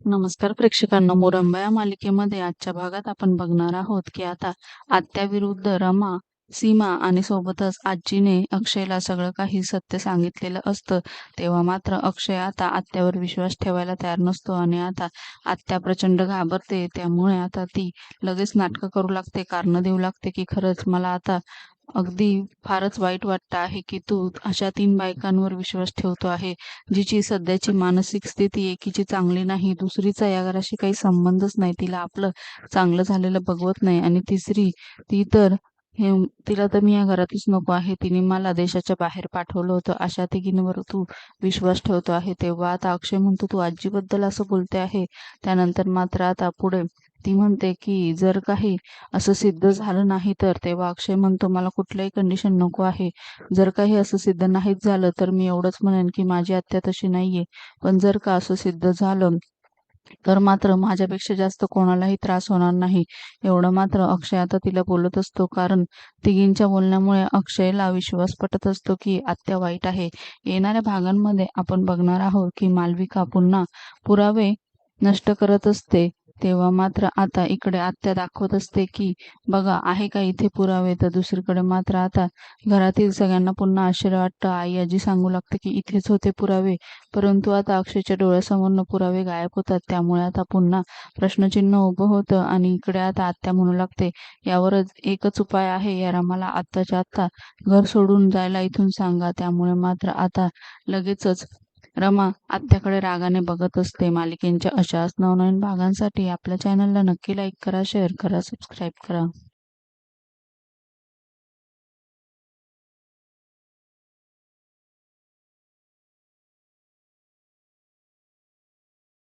नमस्कार प्रेक्षकांनो मोरंबा या मालिकेमध्ये आजच्या भागात आपण बघणार आहोत की आता आत्याविरुद्ध रमा सीमा आणि सोबतच आजीने अक्षयला सगळं काही सत्य सांगितलेलं असतं तेव्हा मात्र अक्षय आता आत्यावर विश्वास ठेवायला तयार नसतो आणि आता आत्या प्रचंड घाबरते त्यामुळे आता ती लगेच नाटकं करू लागते कारण देऊ लागते की खरंच मला आता अगदी फारच वाईट वाटतं आहे की तू अशा तीन बायकांवर विश्वास ठेवतो आहे जिची सध्याची मानसिक स्थिती एकीची चांगली नाही दुसरीचा या घराशी काही संबंधच नाही तिला आपलं चांगलं झालेलं बघवत नाही आणि तिसरी ती तर हे तिला तर मी या घरातच नको आहे तिने मला देशाच्या बाहेर पाठवलं होतं अशा तिघींवर तू विश्वास ठेवतो आहे तेव्हा आता अक्षय म्हणतो तू आजीबद्दल असं बोलते आहे त्यानंतर मात्र आता पुढे ती म्हणते की जर काही असं सिद्ध झालं नाही तर तेव्हा अक्षय म्हणतो मला कुठलंही कंडिशन नको आहे. जर काही असं सिद्ध नाहीच झालं तर मी एवढंच म्हणेन की माझी आत्या तशी नाहीये. पण जर का असं सिद्ध झालं तर मात्र माझ्यापेक्षा जास्त कोणालाही त्रास होणार नाही. एवढं मात्र अक्षय आता तिला बोलत असतो कारण तिघींच्या बोलण्यामुळे अक्षयला विश्वास पटत असतो की आत्या वाईट आहे. येणाऱ्या भागांमध्ये आपण बघणार आहोत की मालविका पुन्हा पुरावे नष्ट करत असते. तेव्हा मात्र आता इकडे आत्या दाखवत असते की बघा आहे का इथे पुरावे? तर दुसरीकडे मात्र आता घरातील सगळ्यांना पुन्हा आश्चर्य वाटतं. आई आजी सांगू लागते की इथेच होते पुरावे. परंतु आता अक्षयच्या डोळ्यासमोरनं पुरावे गायब होतात. त्यामुळे आता पुन्हा प्रश्नचिन्ह उभं होतं आणि इकडे आता आत्या म्हणू लागते यावरच एकच उपाय आहे. या रमाला आत्ताच्या आत्ता घर सोडून जायला इथून सांगा. त्यामुळे मात्र आता लगेचच रमा आत्याकडे रागाने बघत असते. मालिकेंच्या अशाच नवनवीन भागांसाठी आपल्या चॅनलला नक्की लाईक करा शेअर करा सबस्क्राईब करा.